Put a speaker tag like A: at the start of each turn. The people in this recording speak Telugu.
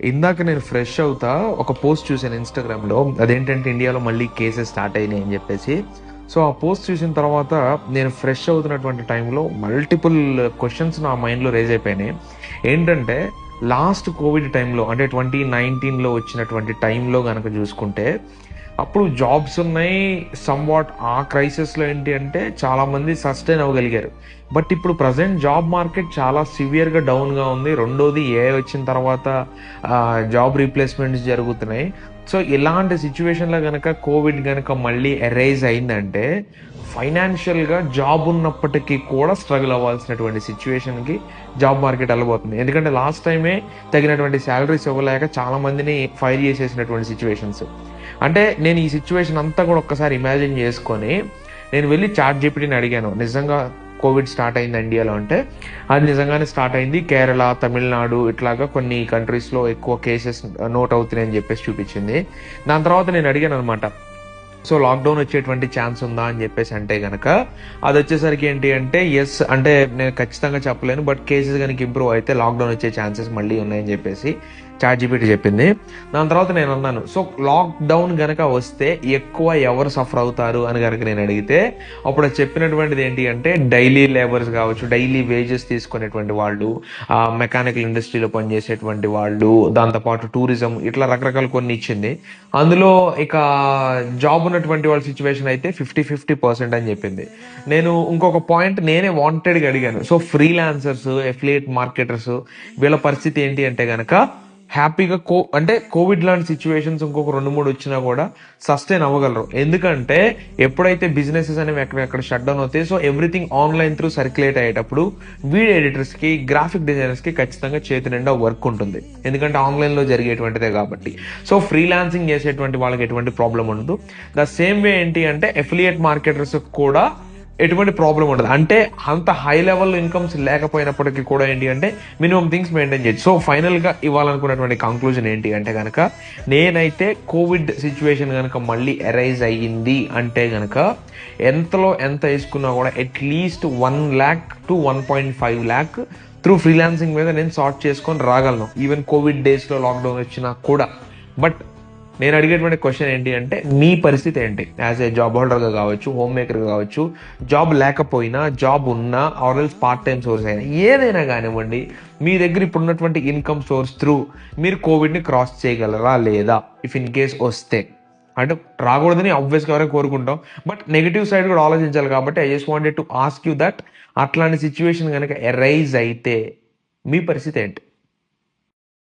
A: ఇందాక నేను ఫ్రెష్ అవుతా ఒక పోస్ట్ చూసాను ఇన్స్టాగ్రామ్లో అదేంటంటే ఇండియాలో మళ్ళీ కేసెస్ స్టార్ట్ అయినాయి అని చెప్పేసి. సో ఆ పోస్ట్ చూసిన తర్వాత నేను ఫ్రెష్ అవుతున్నటువంటి టైంలో మల్టిపుల్ క్వశ్చన్స్ నా మైండ్లో రేజ్ అయిపోయినాయి. ఏంటంటే లాస్ట్ కోవిడ్ టైంలో అంటే ట్వంటీ నైన్టీన్లో వచ్చినటువంటి టైంలో కనుక చూసుకుంటే అప్పుడు జాబ్స్ ఉన్నాయి సమ్ వాట్ ఆ క్రైసిస్లో ఏంటి అంటే చాలా మంది సస్టైన్ అవ్వగలిగారు. బట్ ఇప్పుడు ప్రజెంట్ జాబ్ మార్కెట్ చాలా సివియర్గా డౌన్గా ఉంది. రెండోది ఏ వచ్చిన తర్వాత జాబ్ రీప్లేస్మెంట్స్ జరుగుతున్నాయి. సో ఇలాంటి సిచ్యువేషన్లో కనుక కోవిడ్ కనుక మళ్ళీ ఎరైజ్ అయిందంటే ఫైనాన్షియల్గా జాబ్ ఉన్నప్పటికీ కూడా స్ట్రగుల్ అవ్వాల్సినటువంటి సిచ్యువేషన్కి జాబ్ మార్కెట్ వెళ్ళబోతుంది. ఎందుకంటే లాస్ట్ టైమే తగినటువంటి శాలరీస్ ఇవ్వలేక చాలా మందిని ఫైర్ చేసేసినటువంటి సిచ్యువేషన్స్ అంటే నేను ఈ సిచ్యువేషన్ అంతా కూడా ఒక్కసారి ఇమాజిన్ చేసుకొని నేను వెళ్ళి చాట్ జీపీటీని అడిగాను. నిజంగా కోవిడ్ స్టార్ట్ అయింది ఇండియాలో అంటే అది నిజంగానే స్టార్ట్ అయింది. కేరళ తమిళనాడు ఇట్లాగా కొన్ని కంట్రీస్లో ఎక్కువ కేసెస్ నోట్ అవుతున్నాయని చెప్పేసి చూపించింది. దాని తర్వాత నేను అడిగాను అనమాట సో లాక్డౌన్ వచ్చేటువంటి ఛాన్స్ ఉందా అని చెప్పేసి అంటే గనక అది వచ్చేసరికి ఏంటి అంటే ఎస్ అంటే నేను ఖచ్చితంగా చెప్పలేను బట్ కేసెస్ కనుక ఇంప్రూవ్ అయితే లాక్డౌన్ వచ్చే ఛాన్సెస్ మళ్ళీ ఉన్నాయని చెప్పేసి చాట్ జీపీటీ చెప్పింది. దాని తర్వాత నేను అన్నాను సో లాక్డౌన్ గనక వస్తే ఎక్కువ ఎవరు సఫర్ అవుతారు? అని కనుక నేను అడిగితే అప్పుడు చెప్పినటువంటిది ఏంటి అంటే డైలీ లేబర్స్ కావచ్చు డైలీ వేజెస్ తీసుకునేటువంటి వాళ్ళు మెకానికల్ ఇండస్ట్రీలో పనిచేసేటువంటి వాళ్ళు దాంతోపాటు టూరిజం ఇట్లా రకరకాల కొన్ని ఇచ్చింది. అందులో ఇక జాబ్ ఉన్నటువంటి వాళ్ళ సిచ్యువేషన్ అయితే ఫిఫ్టీ ఫిఫ్టీ పర్సెంట్ అని చెప్పింది. నేను ఇంకొక పాయింట్ నేనే వాంటెడ్గా అడిగాను. సో ఫ్రీలాన్సర్స్ ఎఫిలియేట్ మార్కెటర్స్ వీళ్ళ పరిస్థితి ఏంటి అంటే కనుక హ్యాపీగా కో అంటే కోవిడ్ లాంటి సిచ్యువేషన్స్ ఇంకొక రెండు మూడు వచ్చినా కూడా సస్టైన్ అవ్వగలరు. ఎందుకంటే ఎప్పుడైతే బిజినెసెస్ అనేవి ఎక్కడెక్కడ షట్ డౌన్ అవుతాయి so everything online through circulate అయ్యేటప్పుడు వీడియో ఎడిటర్స్కి గ్రాఫిక్ డిజైనర్స్కి ఖచ్చితంగా చేతి నిండా వర్క్ ఉంటుంది. ఎందుకంటే ఆన్లైన్లో జరిగేటువంటిదే కాబట్టి. సో ఫ్రీలాన్సింగ్ చేసేటువంటి వాళ్ళకి ఎటువంటి ప్రాబ్లం ఉండదు. ద సేమ్ వే ఏంటి అంటే ఎఫిలియేట్ మార్కెటర్స్ కూడా ఎటువంటి ప్రాబ్లం ఉండదు. అంటే అంత హై లెవెల్ ఇన్కమ్స్ లేకపోయినప్పటికీ కూడా ఏంటి అంటే మినిమం థింగ్స్ మెయింటైన్ చేయొచ్చు సో ఫైనల్గా ఇవ్వాలనుకున్నటువంటి కంక్లూజన్ ఏంటి అంటే కనుక నేనైతే కోవిడ్ సిచ్యువేషన్ కనుక మళ్ళీ అరైజ్ అయ్యింది అంటే కనుక ఎంతలో ఎంత వేసుకున్నా కూడా at least one lakh to one point five lakh through freelancing మీద నేను సార్ట్ చేసుకొని రాగలను. ఈవెన్ కోవిడ్ డేస్లో లాక్డౌన్ వచ్చినా కూడా. బట్ నేను అడిగేటువంటి క్వశ్చన్ ఏంటి అంటే మీ పరిస్థితి ఏంటి? యాజ్ ఏ జాబ్ హోల్డర్గా కావచ్చు హోమ్ మేకర్గా కావచ్చు జాబ్ లేకపోయినా జాబ్ ఉన్నా ఆర్ఎల్స్ పార్ట్ టైం సోర్స్ అయినా ఏదైనా కానివ్వండి మీ దగ్గర ఇప్పుడున్నటువంటి ఇన్కమ్ సోర్స్ త్రూ మీరు కోవిడ్ని క్రాస్ చేయగలరా లేదా ఇఫ్ ఇన్ కేస్ వస్తే. అంటే రాకూడదని ఆబ్వియస్గా ఎవరైనా కోరుకుంటాం బట్ నెగిటివ్ సైడ్ కూడా ఆలోచించాలి కాబట్టి I just wanted to ask you that అట్లాంటి సిచ్యువేషన్ కనుక ఎరైజ్ అయితే మీ పరిస్థితి ఏంటి?